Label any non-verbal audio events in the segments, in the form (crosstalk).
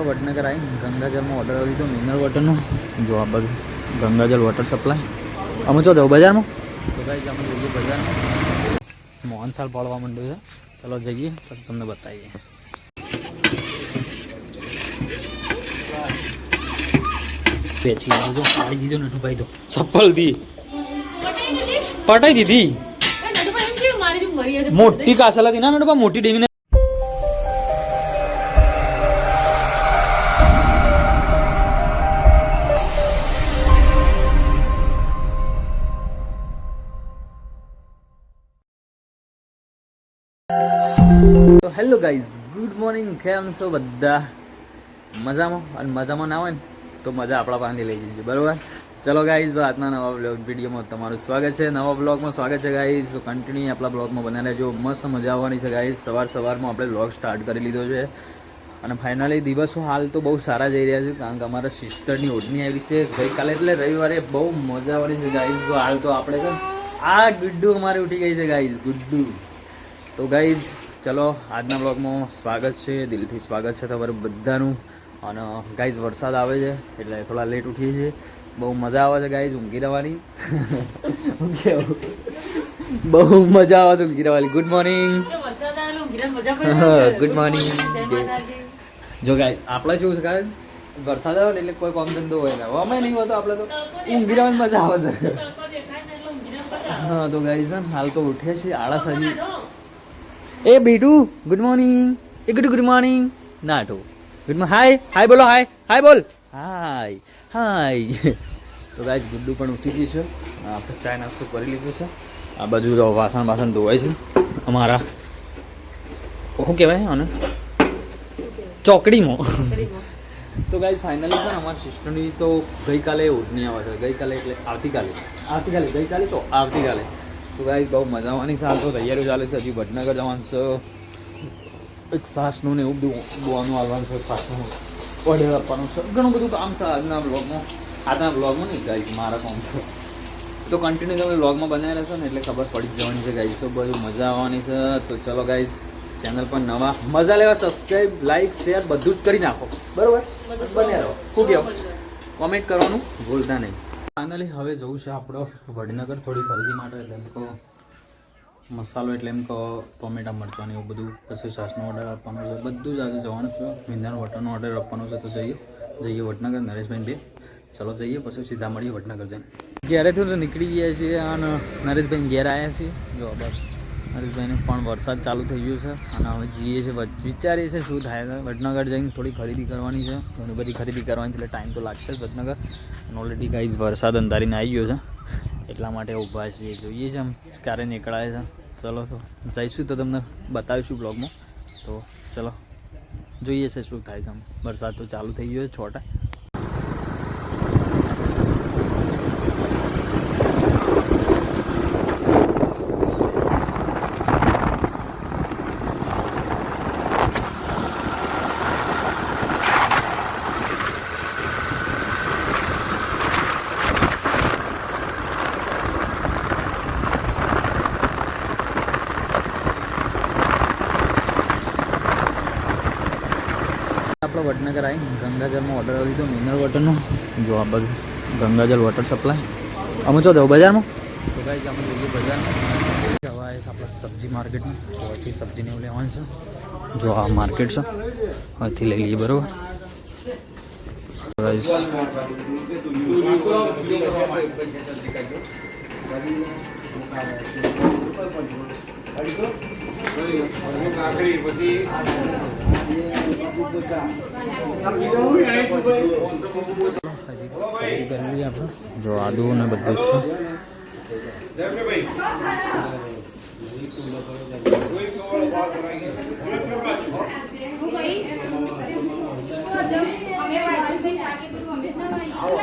આપણે વડનગર આવી. ગંગાજળમાં ઓર્ડર આવી દીધો મિનરલ વોટરનો જો આ બધું ગંગાજળ વોટર સપ્લાય અમે જાવ બજારમાં? તો ગાઈ અમે જઈએ બજારમાં. મોહનથાલ પાડવા માંડ્યું છે. ચલો જઈએ પછી તમને બતાવીએ. લીધું જો પાડી દીધો નટુભાઈ તો. ચપ્પલ દી પટાઈ દીધી. મોટી કાસલા હતી. ના નટુભા મોટી ડીંગને હેલો ગાઈઝ ગુડ મોર્નિંગ કેમ છો બધા? મજામાં? અને મજામાં ના હોય ને, તો મજા આપણા પાસેથી લઈ જઈએ બરોબર? ચલો ગાઈઝ તો આજના નવા બ્લોગ વિડીયોમાં તમારું સ્વાગત છે. નવા બ્લોગમાં સ્વાગત છે ગાઈઝ તો કન્ટિન્યુ આપણા બ્લોગમાં બના રહેજો. મસ્ત મજા આવવાની છે ગાઈઝ સવાર સવારમાં આપણે બ્લોગ સ્ટાર્ટ કરી લીધો છે. અને ફાઇનલી દિવસો હાલ તો બહુ સારા જઈ રહ્યા છે, કારણ કે અમારા સિસ્ટરની ઓઢણી આવી છે. ગઈકાલે એટલે રવિવારે બહુ મજા આવવાની છે ગાઈઝ હાલ તો આપણે છે આ ગુડ્ડુ અમારે ઉઠી ગઈ છે ગાઈઝ ગુડ્ડુ. તો ગાઈઝ ચલો આજના બ્લોગમાં સ્વાગત છે દિલથી સ્વાગત છે તમારું બધાનું. અને ગાઈઝ વરસાદ આવે છે એટલે થોડા લેટ ઉઠીએ છીએ. બહુ મજા આવે છે ગાઈઝ ઊંઘી રહેવાની (laughs) બહુ મજા આવે છે ઊંઘી રહેવાની ગુડ મોર્નિંગ ગુડ મોર્નિંગ જો ગાય આપણે શું છે કારણ વરસાદ આવે ને એટલે કોઈ કામ ધંધો હોય ને. અમે નહીં હોતો આપણે તો ઊંઘી રહેવાની મજા આવે છે. હા તો ગાઈઝ હાલ તો ઉઠીએ છીએ આળસ હજી એ બીટુ ગુડ મોર્નિંગ એ ગુડ ગુડ મોર્નિંગ ના તો ગુડ મોર્નિંગ હાય હાય બોલો હાય હાય બોલ. હાય હાય તો ગાય ગુડ્ડુ પણ ઉઠી ગયું છે. આપણે ચાય નાસ્તો કરી લીધું છે. આ બાજુ તો વાસણ વાસણ ધોવાય છે. અમારા શું કહેવાય આને? ચોકડીમાં. તો ગાઈઝ ફાઇનલી છે ને અમારા સિસ્ટરની તો ગઈકાલે ઓઢણી આવે છે ગઈકાલે એટલે આવતીકાલે. આવતીકાલે, ગઈકાલે તો આવતીકાલે. તો ગાઈ બહુ મજા આવવાની છે. હાલ તો તૈયારીઓ ચાલે છે. હજી વડનગર જવાનું છે. એક સાસનું ને એવું બધું બોવાનું આવવાનું છે સાસનું. ઓર્ડર આપવાનું છે. ઘણું બધું કામ છે આજના બ્લોગમાં આજના બ્લોગમાં નહીં ગાઈ મારા કામ છે. તો કન્ટિન્યુ તમે બ્લોગમાં બનાવી રહેશો ને એટલે ખબર પડી જવાની છે ગાઈ તો બધું મજા આવવાની છે. તો ચલો ગાઈઝ ચેનલ પર નવા મજા લેવા સબસ્ક્રાઈબ લાઈક શેર બધું જ કરી નાખો. બરોબર? બને રહો. શું કહેવાય કોમેન્ટ કરવાનું ભૂલતા નહીં. ફાઇનલી હવે જવું છે આપણો વડનગર થોડી ખરીદી માટે. એટલે એમ કહો, મસાલો એટલે એમ કહો, ટોમેટા મરચાં એવું બધું, પછી સાસનો ઓર્ડર આપવાનો છે. બધું જ આજે જવાનું છે. મીંદાનો વટાનો ઓર્ડર આપવાનો છે, તો જઈએ. જઈએ વડનગર નરેશભાઈ બે. ચલો જઈએ, પછી સીધા મળીએ વડનગર જઈને. ઘેરેથી તો નીકળી ગયા છીએ અને નરેશભાઈ ઘેર આવ્યા છીએ. જો, બસ. નરેશભાઈને પણ વરસાદ ચાલુ થઈ ગયો છે અને હવે જઈએ છીએ વિચારીએ છીએ શું થાય છે. વડનગર જઈને થોડી ખરીદી કરવાની છે. ઘણી બધી ખરીદી કરવાની છે એટલે ટાઈમ તો લાગશે જ વડનગર. અને ઓલરેડી ગાઈઝ વરસાદ અંધારીને આવી ગયો છે. એટલા માટે ઊભા છીએ. જોઈએ છે આમ ક્યારે નીકળાય છે. ચલો તો જઈશું તો તમને બતાવીશું બ્લોગમાં તો ચલો, જોઈએ છે શું થાય છે આમ. વરસાદ તો ચાલુ થઈ ગયો છે, છોટા. વડનગર આવી. ગંગાજળમાં ઓર્ડર આવી દીધો મિનરલ વોટરનો જો આ બધું ગંગાજળ વોટર સપ્લાય અમે છો દઉં બજારમાં? તો કાંઈ અમે જઈએ બજારમાં. છે આપણે સબ્જી માર્કેટમાં. અહીંથી સબ્જીને એવું લેવાનું છે. જો આ માર્કેટ છે. અહીંથી લઈ લઈએ બરાબર. કાકડી આપણે જો આદુ ને બધું જ છે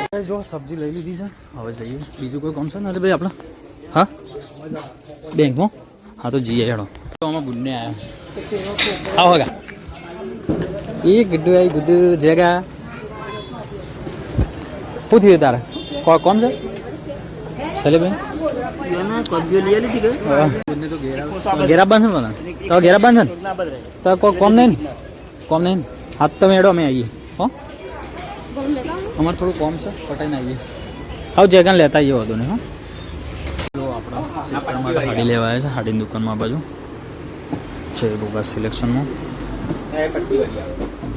હવે જો સબ્જી લઈ લીધી છે હવે જઈએ બીજું કોઈ કોણ છે ને ભાઈ આપણે હા બેંકમાં હા તો જઈએ હેડો તો આમાં ગુડને આવ્યા આવો ગા એ ગુડ્ડુ આઈ ગુડ્ડુ જગા. પૂછી દે તારે? કો- કોણ છે? સલીબેન ઘેરા બાંધે ને તો ઘેરા બાંધે ને? તો કોઈ કોમ નહીં કોમ નહીં હાથ તમે એડો અમે આવીએ હો. અમારે થોડું કોમ છે પટાઈને આવીએ હાવ જેગાન લેતા આવીએ વધુ નહીં હો. આપણા હાડી લેવા આવ્યા છે હાડીની દુકાનમાં આ બાજુ છે બોગા સિલેક્શનનું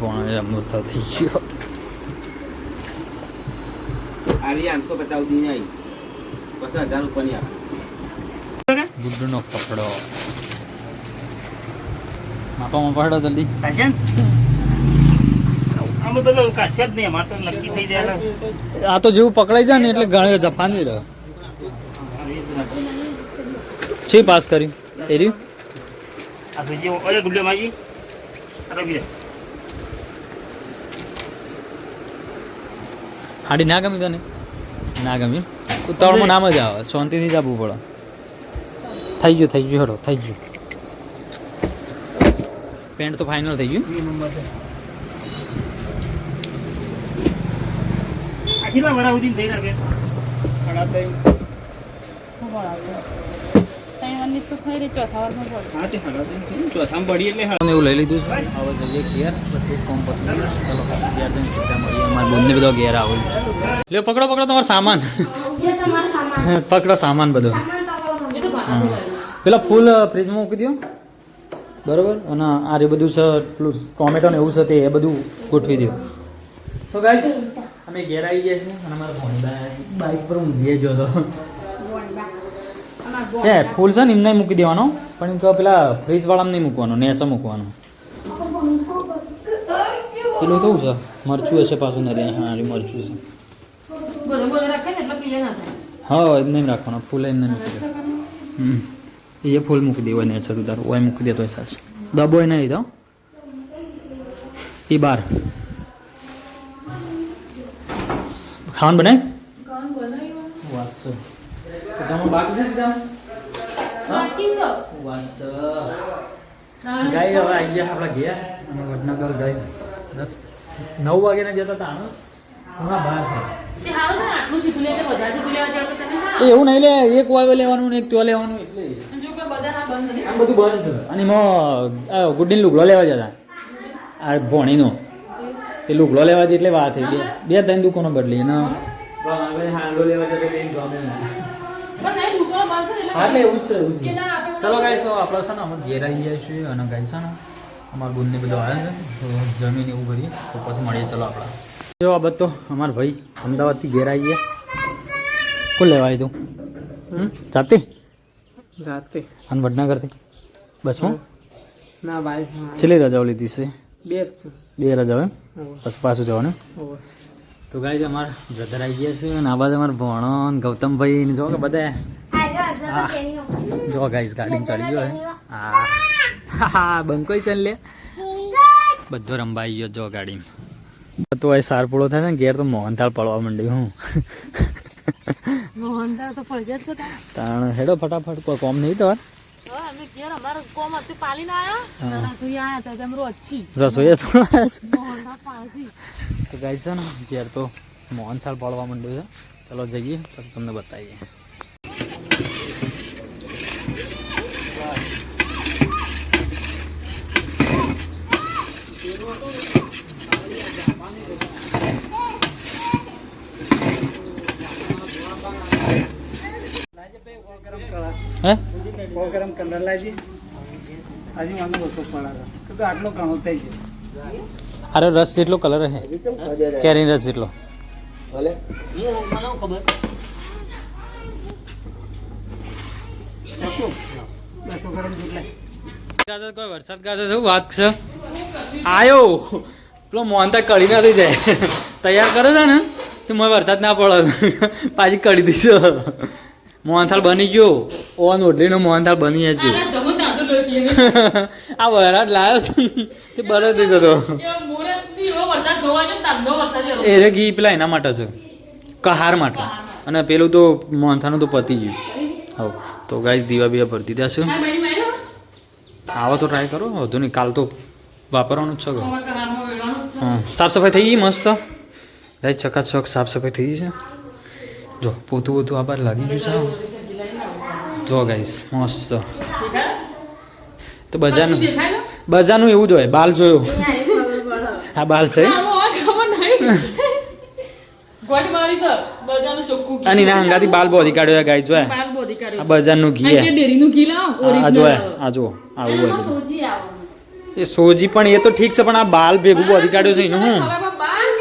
ભણ એમનું તો થઈ ગયો. આવી આઠસો પચાસ સુધી આવી પછી હજાર ઉપરની આપે. ગુડ્ડુનો કપડો. માપા માપાડો જલ્દી. આમાં બધું કાચા જ નહીં અમારે તો નક્કી થઈ જાય આ તો જેવું પકડાઈ જાય ને એટલે ગણે જફાની નહીં રહે. છે પાસ કરી. એરી? આ માજી. હાડી ના ગમી તને? ના ગમી? ઉતાવળમાં નામ જ આવે. શાંતિથી જ આપવું પડે. થઈ ગયું થઈ ગયું હરો થઈ ગયું. પેન્ટ તો ફાઇનલ થઈ ગયું. આખીલા વરા સુધી થઈ શકે તો ખાઈ ચોથામાં પડી એટલે એવું લઈ લીધું છે? હવે જઈએ ઘેર બધું જ કોમ પતી ચલો ઘેર જઈને સીધા મળીએ. અમારા બંને બધો ઘેર આવે. લ્યો પકડો પકડો તમારો સામાન. પકડો સામાન બધો. પેલા ફૂલ ફ્રીજમાં મૂકી દો બરોબર? અને આ રે બધું છે પેલું ટોમેટો ને એવું છે તે એ બધું ગોઠવી દો તો ગાઈસ અમે ઘેર આવી ગયા છીએ અને અમારા ફોન બાઈક પર ઊંઘીએ જો તો એ ફૂલ છે ને એમને મૂકી દેવાનો. પણ એમ કે પેલા ફ્રીજ વાળામાં નહીં મૂકવાનો નેચા મૂકવાનો. પેલું કેવું છે? મરચું હશે પાછું નરે હા એ મરચું છે. હા બધું રાખે ને એટલે પીલે ના થાય. હા એમ નહીં રાખવાનો ફૂલ એમ નહીં મૂકી દે. હમ. એ ફૂલ મૂકી દેવાય નેચર તારું ઓય મૂકી દેતો હોય સાચું દબો એ નહીં તો? એ બાર. ખાવાનું બનાય? વાત છે જમવા બાકી છે વાત હવે આવી ગયા આપણા ઘેર અને વડનગર ગાય દસ નવ વાગ્યાના જતા હતા હમણાં બાર થાય ને એવું નહીં લે એક વાગે લેવાનું ને એક ત્યાં લેવાનું એટલે. અને આમ બધું બંધ છે. એમાં ગુડ્ડીને લુગડો લેવા જતા. આ ભોણીનો. તે લુગડો લેવા જઈએ એટલે વાત થઈ. બે બે ત્રણ દુકાનો બદલી. ને હાંડો લેવા જતા ગમે હા ચલો ગાઈસ તો આપણે છે ને અમે ઘેર આવી ગયા છે અને ગાઈસ છે ને અમારા બુનને બધો આવ્યા છે તો જમીન એવું કરીએ તો પછી મળીએ ચલો આપણે. જો આ બધો અમારા ભાઈ અમદાવાદથી ઘેર આવી ગયા. કોણ લેવા આવ્યું તું? જાતે? જાતે. અને વડનગરથી? બસમાં? ના ભાઈ છેલ્લી રજાઓ લીધી છે? બે જ છે. બે રજાઓ એમ? બસ પછી પાછું જવાનું. તો ગાય અમારા બ્રધર આવી ગયા છે અને આ બાજુ અમારા ભણો ગૌતમભાઈ ને જો કે બધા જો ગાઈસ ગાડીમાં ચડી ગયો હે. હા. હા બંકોઈ ચાલ લે. બધો રંબાઈ ગયો જો ગાડીમાં. તો એ સાર પૂળો થાય ને ઘેર તો મોહનથાળ પડવા માંડ્યું હું. છે. તાણ હેડો ફટાફટ કોઈ કોમ નહીં તો રસોઈ તો ગાઈસ છે ને ઘેર તો મોહનથાળ પડવા માંડ્યું છે. ચલો જઈએ પછી તમને બતાવીએ. હે? સો ગ્રામ કલર મને ઓછો પડાવે તો આટલો ઘણો થઈ ગયો. અરે રસ જેટલો કલર હે. કેરી રસ જેટલો. ભલે. શકું બસો ગ્રામ જેટલા કોઈ વરસાદ ગાજર શું વાત છે? આયો. પેલો મોહનતા કડી નથી જાય તૈયાર કરે છે ને? તો મને વરસાદ ના પડે. પાછી કડી દઈશું. મોહનથાળ બની ગયો. ઓન ઓટલીનો મોહનથાળ બની જ. આ વરાદ લાવ્યો તે બને દીધો તો. એ વરસાદ વરસાદ ઘી પેલા એના માટે છે. કહાર માટે. અને પેલું તો મોહનથાળનું તો પતી ગયું. હવ. તો ગાઈસ દીવા બીવા ભરતી દીધા છે. આવો તો ટ્રાય કરો. વધુ નહીં કાલ તો વાપરવાનું જ છે. હા સાફ સફાઈ થઈ ગઈ મસ્ત. ભાઈ ચકાચક સાફ સફાઈ થઈ ગઈ છે. જો પોતું પોતું આ બાર લાગી ગયું છે જો ગાઈસ મસ્ત. તો બજારનું? બજારનું એવું જ હોય બાલ જોયો. હા બાલ છે. અને ના હંગાથી બાલ બોધી કાઢ્યો ગાય જોય આ બજારનું ઘી આ ડેરીનું ઘી લાવો, આ જો આ જો આવું હોય સોજી એ સોજી પણ એ તો ઠીક છે પણ આ બાલ ભેગું બધી કાઢ્યો છે એનું હું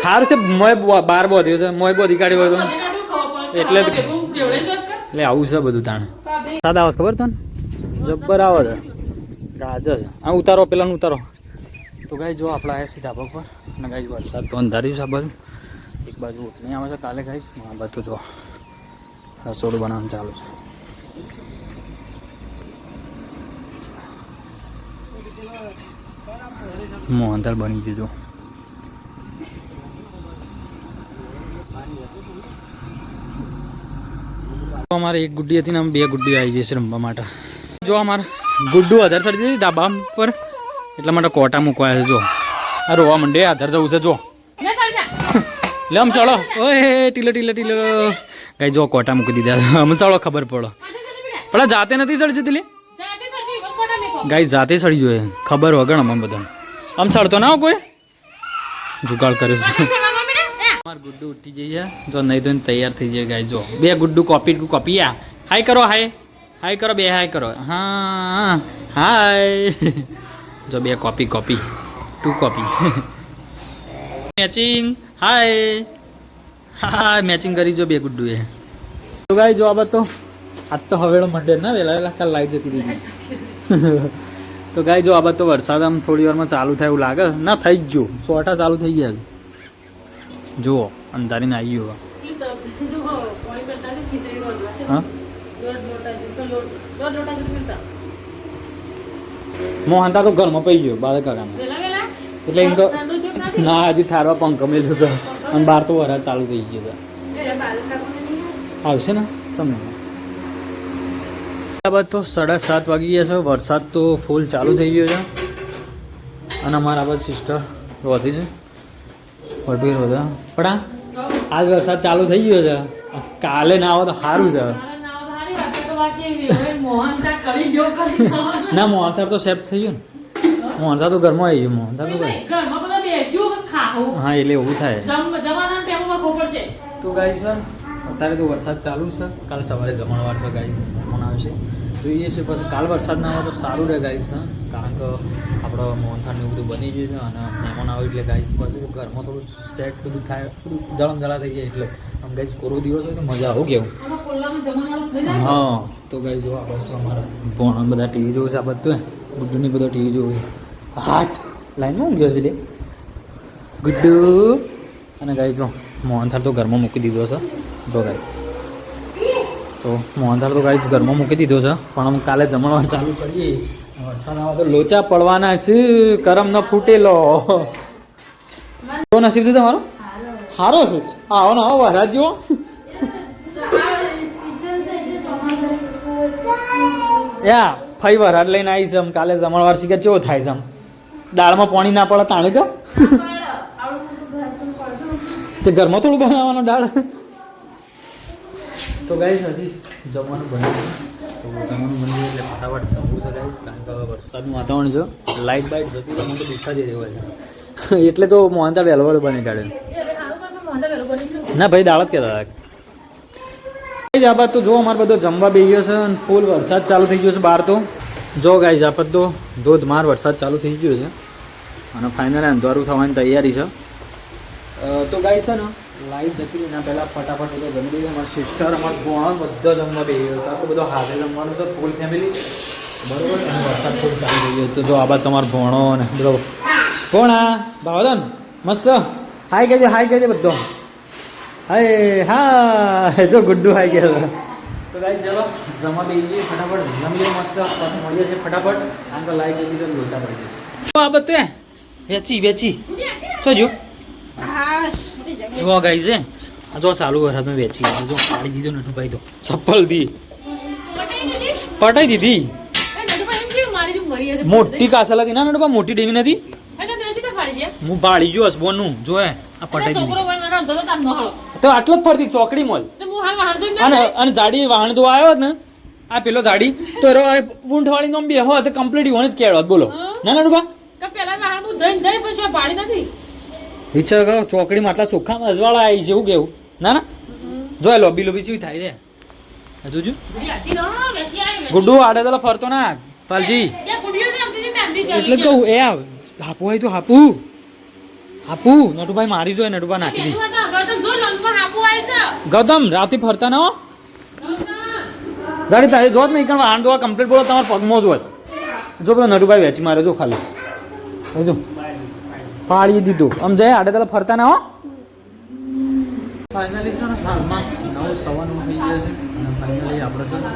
સારું છે મોય બો- બાર બોધ્યો છે મોય બોધી કાઢ્યો હોય તો બોધી કાઢ્યું, ખબર પડે. એટલે? એટલે આવું છે બધું તાણ. સાદા આવે ખબર તને? જબ્બર આવે છે. ગાજર છે. આ ઉતારો પેલાનું ઉતારો. તો ગાય જો આપણે આવ્યા સીધા પગ પર. અને ગાય વરસાદ તો અંધાર્યું છે આ બાજુ. એક બાજુ નહીં આવે છે કાલે ગાઈશ આ બધું જો. રસોડું બનાવવાનું ચાલુ છે. મોહનથાળ બની દીધું અમારે એક ગુડ્ડી હતી ને આમ બે ગુડ્ડી આવી જશે રમવા માટે. જો અમારે ગુડ્ડુ આધાર ચડી દીધી ડાબા પર એટલા માટે કોટા મૂકવા છે જો. આ રોવા મંડે આધાર જવું છે જો. લે ચાલી જા. આમ ચાલો. ઓય ટીલો ટીલો ટીલો. કઈ જો કોટા મૂકી દીધા અમે ચાલો ખબર પડો. પણ જાતે નથી ચડી જતી લે. ગાય જાતે ચડી જોઈએ. ખબર વગર અમે બધાને. આમ ચડતો ના કોઈ? જુગાડ કરે છે. મારું. ગુડ્ડુ ઉઠી જઈએ જો નહીં ધોઈને તૈયાર થઈ જાય ગાય જો. બે ગુડ્ડુ કોપી કોપી આ. હાય કરો હાય. હાય કરો બે હાય કરો. હા હાય. જો બે copy copy. Two copy. Matching hi. હા મેચિંગ કરી જો બે ગુડ્ડુ એ. તો ગાય જો આ તો આજ તો હવેળો મંડે ના વેલા વેલા કાલ લાઈટ જતી રહી. તો ગાય, જો આ બધો વરસાદ આમ થોડી વારમાં ચાલુ થાય એવું લાગે ના, થઈ ગયું સોટા ચાલુ થઈ ગયા જુઓ, અંધારીને આવી ગયો. મોહનતા તો ઘરમાં પડી ગયો બાળક કાકાને? એટલે એમ તો? ના, હજી ઠારવા પંખ મેલ્યો છે અને બહાર તો વરસાદ ચાલુ થઈ ગયો છે? આવશે ને સમજ બાદ તો સાડા સાત વાગી ગયા છે. વરસાદ તો ફૂલ ચાલુ થઈ ગયો છે. અને અમારા બાદ સિસ્ટર રોધી છે. વટવીર રોધા પણ આજ વરસાદ ચાલુ થઈ ગયો છે. કાલે ના આવો તો સારું છે. ના ધારી તો ગયો સેફ થઈ ગયું ને. મોહનથાળ તો ઘરમાં આવી ગયું મોહનથાળ તો બધા હા એટલે એવું થાય. તો ગાય સર અત્યારે તો વરસાદ ચાલુ છે. કાલે સવારે જમણવાર છે ગાઈ આવશે જોઈએ છે પછી કાલ વરસાદ ના આવે તો સારું રહે ગાઈસ કારણ કે આપણો મોહનથાળ એવું બધું બની ગયું છે અને મહેમાન આવે એટલે ગાઈસ પછી ઘરમાં થોડું સેટ બધું થાય થોડું જળમ જળા થઈ જાય એટલે. આમ ગાઈસ કોરો દિવસ હોય તો મજા આવું કેવું. હા તો ગાઈ જો બસ અમારા ભણ બધા ટીવી જોવું છે આ બધું ગુડ્ડુની બધો ટીવી જોવું. છે હાટ લાઈનમાં ઊંઘ્યો છે લે. ગુડ્ડુ. અને ગાઈ જો મોહનથાળ તો ઘરમાં મૂકી દીધો છે. જો ગાઈ તો મોહનથાળ તો ગાઈ ઘરમાં મૂકી દીધો છે. પણ અમે કાલે જમણવાર ચાલુ કરીએ. વરસાદ આવે તો લોચા પડવાના છે. કરમ ન ફૂટેલો. તો નસીબ છે તમારો? સારો છે. આવો ને આવો વરસાદ જુઓ યા ફઈ વરાડ લઈને આવી જમ આમ. કાલે જમણવાર શિખર કેવો થાય છે આમ? દાળમાં પાણી ના પડે તાણી તો? તે ઘરમાં થોડું બનાવવાનો દાળ? તો ગાઈસ હજી જમવાનું બન્યું. તો જમવાનું બન્યું એટલે ફટાફટ સમવું છે ગાઈસ કારણ કે વરસાદનું વાતાવરણ છે. લાઇટ બાઇટ જતી તો મને તો દુઃખા જઈ રહ્યો છે એટલે તો મોહનતા વહેલો વહેલો બની કાઢ્યો. ના ભાઈ દાળ જ કહેતા હતા. આ બાદ તો જો અમારે બધો જમવા બે ગયો છે અને ફૂલ વરસાદ ચાલુ થઈ ગયો છે બહાર તો. જો ગાઈઝ આ તો ધોધમાર વરસાદ ચાલુ થઈ ગયો છે. અને ફાઇનલ અંધારું થવાની તૈયારી છે. તો ગાઈઝ છે ને લાઈટ જતી એના પહેલાં ફટાફટ બધો જમી લઈએ. અમારા સિસ્ટર અમારા ભોણ બધો જમવા બે ગયો તો બધો હાથે જમવાનું છે ફૂલ ફેમિલી બરોબર? અને વરસાદ ફૂલ ચાલી રહ્યો હતો. તો જો આ બાદ તમારો ભોણો ને બધો ભોણા ભાવદન મસ્ત. હાય કહેજે હાય કહેજે બધો. હાય હા જો ગુડ્ડુ હાઈ ગયો તો ગાઈ ચલો જમા બે જઈએ ફટાફટ જમી લઈએ મસ્ત. પાછું મળીએ છીએ ફટાફટ. આમ તો લાઈટ જતી તો લોચા પડી જશે. તો આ બધું વેચી વેચી. શું જો જો ગાઈ છે. આ જો ચાલુ વરસાદ મેં વેચી જો પાડી દીધો નટુ ભાઈ તો. ચપ્પલ દી. પટાઈ દીધી? મોટી કાસલ હતી. ના નટુભા મોટી ડેવી નથી? હું? બાળી ગયો હસબોનનું જોએ આ પટાઈ છોકરો દીધી. તો તાર નો હાળો. તો આટલો જ ફરતી ચોકડી મોલ. તો હું હાલ વાહણ ધોઈને અને અને જાડી વાહણ તો આવ્યો જ ને આ પેલો જાડી તો એરો પૂંઠવાળી નો બે તો કમ્પ્લીટ હોય જ કેળવત બોલો. હા. ના નટુ ભાઈ કે પેલા વાહણ હું ધોઈને જઈ પછી પાડી નથી? વિચાર કરો ચોકડીમાં આટલા સુખામાં અજવાળા આવી છે એવું કેવું? ના ના. જોઈ લોબી લોબી ચેવી થાય છે. હજુ જો ગુડી હતી તો હા, બેસી આવી, બેસી. ગુડ્ડુ આડે તો ફરતો ના પાલજી. એટલે કહું એ આવ. હાપુ હોય તો હાપુ. હાપુ. નટુભાઈ મારી જોઈએ નટુભાઈ નાખી દી. ગૌતમ રાતે ફરતા ના હો? તારે જો જ નહીં કારણ આણ તો કમ્પ્લીટ બોલો તમારા પગમાં જ હોય. જો પેલો નટુભાઈ વેચી મારે જો ખાલી. જો પાડી દીધું. આમ જાય આડે તાલે ફરતા ના હો. ફાઇનલી છે ને હાલમાં નવ સવા થઈ ગયા છે. અને ફાઇનલી આપણે છે ને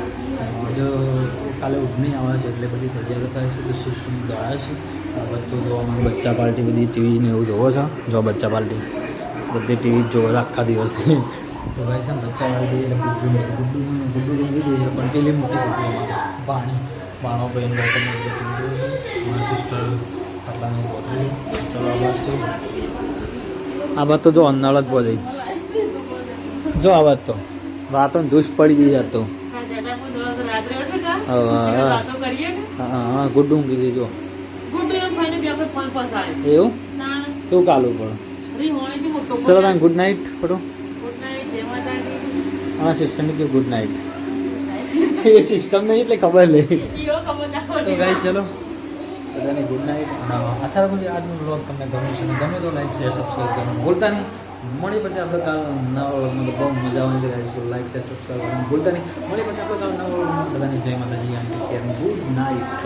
જો કાલે ઉઠણી આવે છે એટલે બધી તૈયારી થાય છે તો સિસ્ટમ દોડાય છે. હવે તો જો બચ્ચા પાર્ટી બધી ટીવી ને એવું જોવો છો? જો બચ્ચા પાર્ટી. બધી ટીવી જોવો છો આખા દિવસથી. તો ભાઈ છે બચ્ચા પાર્ટી એટલે ગુડ્ડુ ગુડ્ડુ ગુડ્ડુ રંગી જોઈએ પણ પેલી મોટી ગુડ્ડુ પાણી. પાણો ભાઈ મારી સિસ્ટર આટલાની બોટલ ચલો આ વાત તો જો અન્નાળ જ બોલી. જો આ વાત તો. વાતો દુષ પડી ગઈ જતો તો. હા, ગુડ ઊંઘી ફોન પસાડે. એવું? તું કાલું હોળીથી ચલો તમે ગુડ નાઇટ પડો હા સિસ્ટરને કે ગુડ નાઇટ. (laughs) એ સિસ્ટમ નહીં એટલે ખબર નહીં. હીરો ખબર ના તો ગાઈ ચલો. બધાને ગુડ નાઇટ આશા રાખું છું આજનો બ્લોગ તમને ગમે છે ગમે તો લાઈક શેર સબસ્ક્રાઈબ કરવાનું ભૂલતા નહીં. મળી પછી આપણે કાલ નવા વ્લોગમાં બહુ મજા આવવાની છે guys. તો લાઈક શેર સબસ્ક્રાઈબ કરવાનું ભૂલતા નહીં. મળી પછી આપણે કાલ નવા વ્લોગમાં બધાને જય માતાજી કેર ગુડ નાઇટ